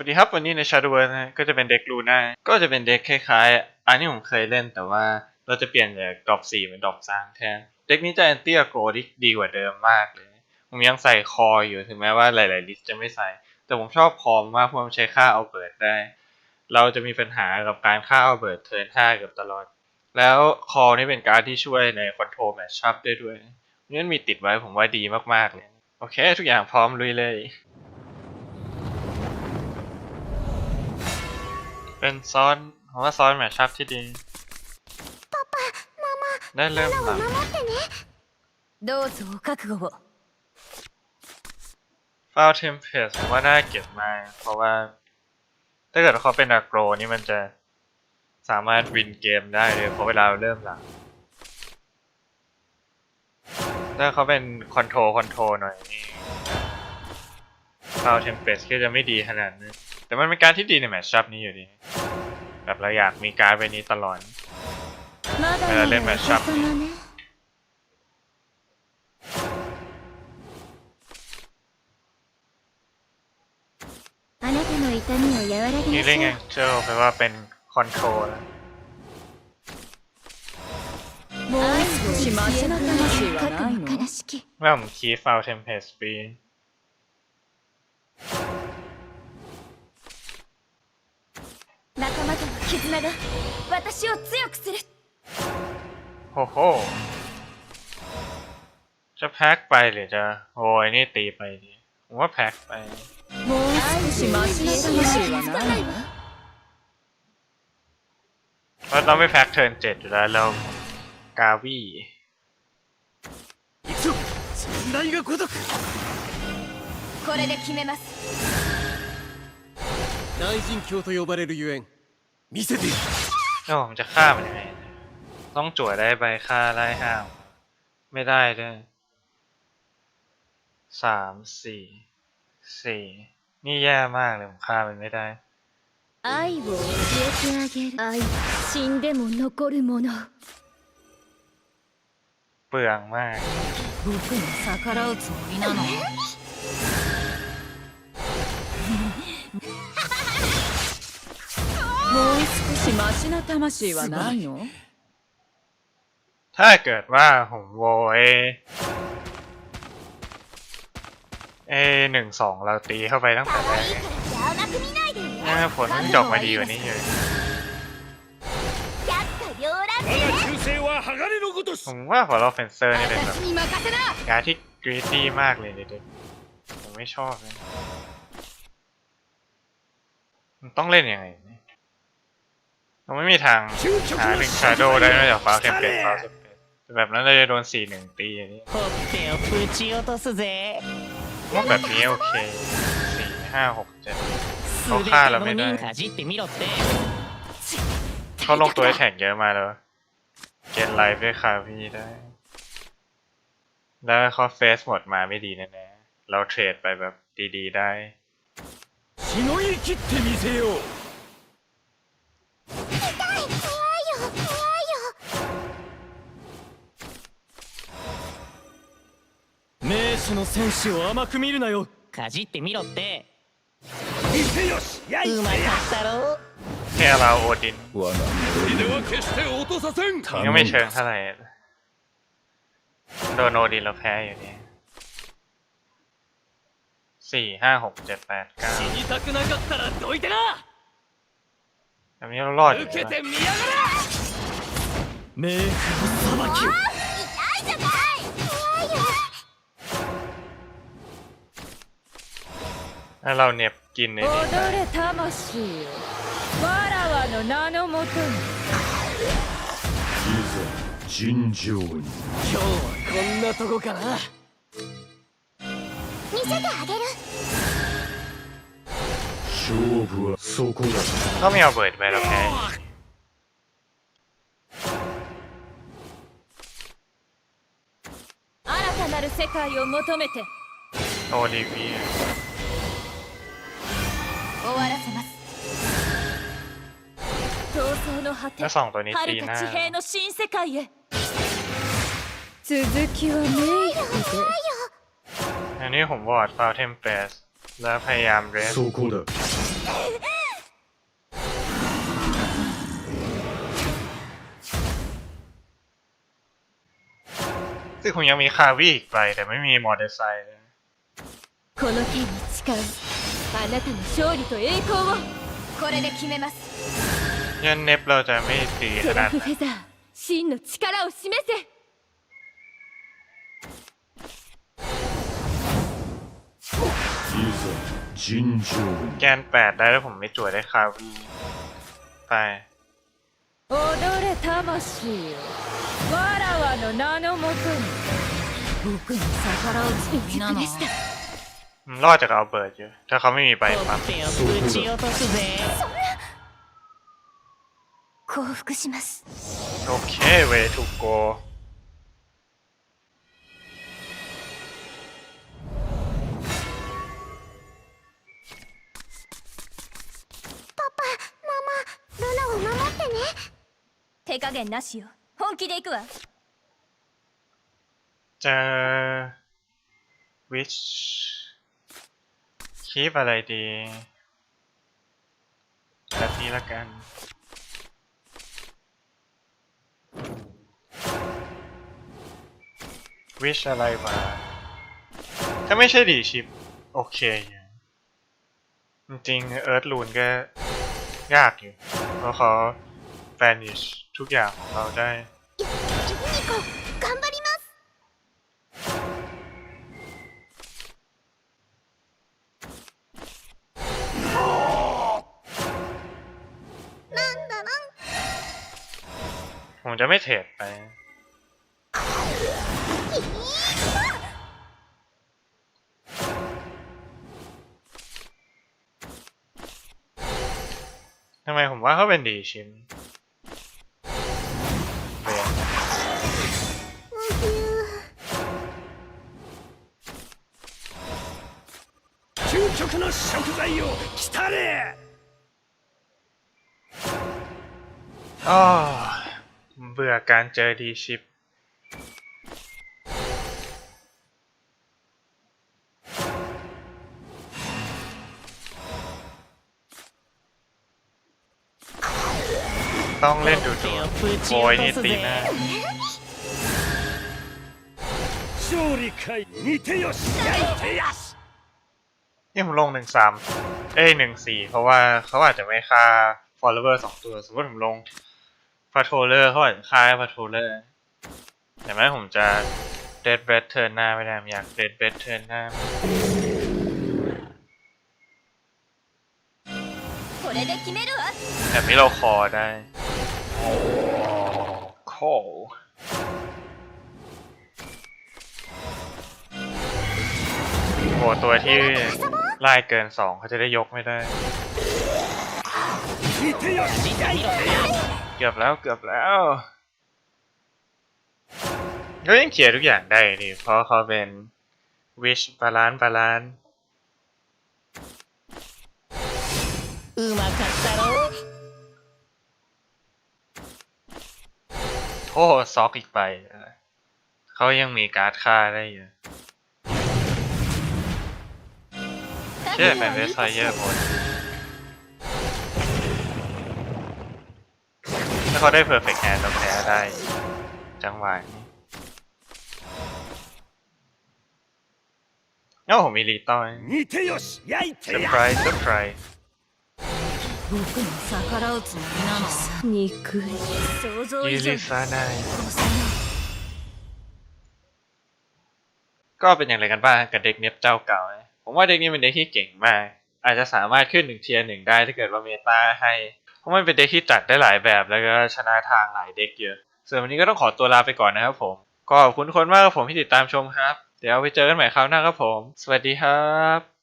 วัสดีครับวันนี้ใน Shadow World นะก็จะเป็นเด็กลูน่าก็จะเป็นเด็กคล้ายๆ อันนี้ผมเคยเล่นแต่ว่าเราจะเปลี่ยนจากดรอป4เป็นดรอป3แทน เด็กนี้จะแอนตี้อโกรที่ดีกว่าเดิมมากเลย ผมยังใส่คออยู่ถึงแม้ว่าหลายๆลิสจะไม่ใส่ แต่ผมชอบคอมมากเพราะมันใช้ค่าเอาเบิร์ดได้ เราจะมีปัญหากับการค่าเอาเบิร์ดเทิร์น5เกือบตลอด แล้วคอนี่เป็นการที่ช่วยในคอนโทรลแมชชัพได้ด้วยนี่นมีติดไว้ผมว่าดีมากๆเลยโอเค ทุกอย่างพร้อมลุยเลย เป็นซ้อนผมว่าซ้อนแมทชัพที่ดีได้เริ่มหลัง どうぞお覚悟を ฟาวเทมเพสผมว่าน่าเก็บมากเพราะว่า ถ้าเกิดว่าเขาเป็นอาโกรนี่มันจะสามารถวินเกมได้เลยเพราะเวลาเริ่มหลัง ถ้าเขาเป็นคอนโทรคอนโทรหน่อยนี่ฟาวเทมเพสก็จะไม่ดีขนาดนั้น แต่มันเป็นการที่ดีในแมทชัพนี้อยู่ดี แบบเราอยากมีการดไว้นี้ตลอด まだえーレンマンシャープお子様ねあなたの痛みを和らげ นี่ ま เล่น し ไง ょう เจอแปลว่าเป็นคอนโทรลแล้ว もう少しマシな魂はないの悲しき เมื่อผมคีย์ฟาว 絆が私を強くする โอ้โห จะแพ็คไปหรือจะโอ้ยนี่ตีไปดีผมว่าแพ็คไป もう少しマシな魂はないの เพราะเราไม่แพ็คเทิร์นเจ็ดอยู่แล้วเรากาวี่ 先代が如くこれで決めます大神教と呼ばれるゆえん 見せている แล้วผมจะฆ่ามันยังไงเนี่ยต้องจั่วได้ใบฆ่าไล่ห้ามไม่ได้ด้วยสามสี่สี่นี่แย่มากเลยผมฆ่ามันไม่ได้ 愛を教えてあげる愛死んでも残るもの เปลืองมาก 僕に逆らうつもりなの しマシな魂はないの ถ้าเกิดว่าผมโวเอเอหนึ่งสองเราตีเข้าไปตั้งแต่แรกไง 甘く見ないで เนี่ยผลมันจบมาดีกว่านี้อยู่ やっと両乱我が忠誠は鋼のごとし ผมว่าพอเราเฟนเซอร์นี่เป็นแบบ 私に任せな การดที่กรีตี้มากเลยเด็กๆผมไม่ชอบเลยมันต้องเล่นยังไงเนี่ย เราไม่มีทางหาหนึ่งชาโดได้นอกจากฟ้าเทมเพลตฟ้าเทมเพลตแต่แบบนั้นเราจะโดนสี่หนึ่งตีอย่างนี้ ほっぺをぶち落とすぜ ว่าแบบนี้โอเคสี่ห้าหกเจ็ด すเขา べて ฆ่าเรา の ไม่ได้ 人かじってみろって เขาลงตัวให้แท็กเยอะมาแล้ว เกณฑ์ไลฟ์ด้วยคาพี่ได้ แล้วเขาเฟสหมดมาไม่ดีแน่ๆ เราเทรดไปแบบดีๆได้ しのぎ切ってみせよう 名手の戦士を甘く見るなよかじってみろって見せよしやいうまかったろ แค่เราโอดิน 我がでは決して落とさせん ยังไม่เชิงเท่าไหร่โดนโอดินเราแพ้อยู่นี่สี่ห้าหกเจ็ดแปดเก้า 死にたくなかったらどいてな แต่นี้เรารอดอยู่ 受け นะ てみやがれ冥府の裁きを แล้วเราเน็บกินในนี้ 踊れ魂よわらわの名のもとに尋常に今日はこんなとこかな見せてあげる勝負はそこだ ก็มีเอาเบิร์ดไปเราแพ้新たなる世界を求めて โอลิเวีย 終わらせます闘争の果てอัน遥かน้า地平の新世界へ続きはメイクでอันนี้ผมวอร์ดฟาวเทมเปสแล้วพยายามเรสそこだซึ่งผมยังมีคาวีอีกไป แต่ไม่มีมอเตอร์ไซค์ あなたの勝利と栄光をこれで決めます ยันเน็บเราจะไม่ตีข セ นา ラ ด フフェザー真の力を示せいざ尋常 แกนแปดได้แล้วผมไม่จวดได้คาวิไป 踊れ魂よわらわの名のもとに僕に逆らうつもりなの มัน รอดจากเอาเบิร์ดอยู่ถ้าเขาไม่มีใบ ほ ปั๊ม っぺをぶち落とすぜ降伏します โอเคเวทูโก ルナを守ってね手加減なしよ本気で行くわ เจอวิ ชคีปอะไรดีแบบนี้ละกัน วิชอะไรวะถ้าไม่ใช่ดีชิป โอเคอยู่จริงเอิร์ธลูนก็ยากอยู่เพราะเขาแฟนิชทุกอย่างของเราได้ จะไม่เทรดไป ทำไมผมว่าเขาเป็นดีชิ้นเปลี่ยน究極の食材を来たれ อ้อ เบื่อการเจอดีชิป ต้องเล่นดูดูโอยนี่ตีหน้าเนี่ยผมลงหนึ่งสามเอ้หนึ่งสี่เพราะว่าเขาอาจจะไม่ฆ่า follower สองตัว สมมติผมลงาโทเลอร์เขาอาจจะค่ายพาโทเลอร์แต่ไม่ผมจะเดดเบสเทิร์นหน้าไม่ได้อยากเดดเบสเทิร์นหน้าแต่นี้เราคอได้คอโหตัวที่ไล่เกินสองเขาจะได้ยกไม่ได้ 煮てよし焼いてやし เกือบแล้วเกือบแล้วก็ยังเคลียร์ทุกอย่างได้ดิเพราะเขาเป็นวิชบาลานซ์บาลานซ์ うまかったろ โอ้ซอกอีกไปเขายังมีการ์ดค่าได้อยู่เชื่อเป็นเวสไซเยอร์หมด าเขาได้เพอร์เฟกต์แฮนด์เราแพ้ได้ จังหวะนี้เอ้าผมมีรีต้อย 煮てよし焼い เซอร์ てや ไพรส์เซอร์ไพรส์ 僕に逆らうつもりなの憎い想像 ยู 以上 ริ に ซาไน 殺さない ก็เป็นอย่างไรกันบ้างกับเด็กเน็บเจ้าเก่านะผมว่าเด็กนี้เป็นเด็กที่เก่งมาก อาจจะสามารถขึ้นหนึ่งเทียร์หนึ่งได้ถ้าเกิดว่าเมตาให้ เพ ราะมันเป็นเด็กที่จัดได้หลายแบบแล้วก็ชนะทางหลายเด็กเยอะ ส่วนวันนี้ก็ต้องขอตัวลาไปก่อนนะครับผม ก็ขอบคุณคนมากครับผมที่ติดตามชมครับ เดี๋ยวไปเจอกันใหม่คราวหน้าครับผม สวัสดีครับ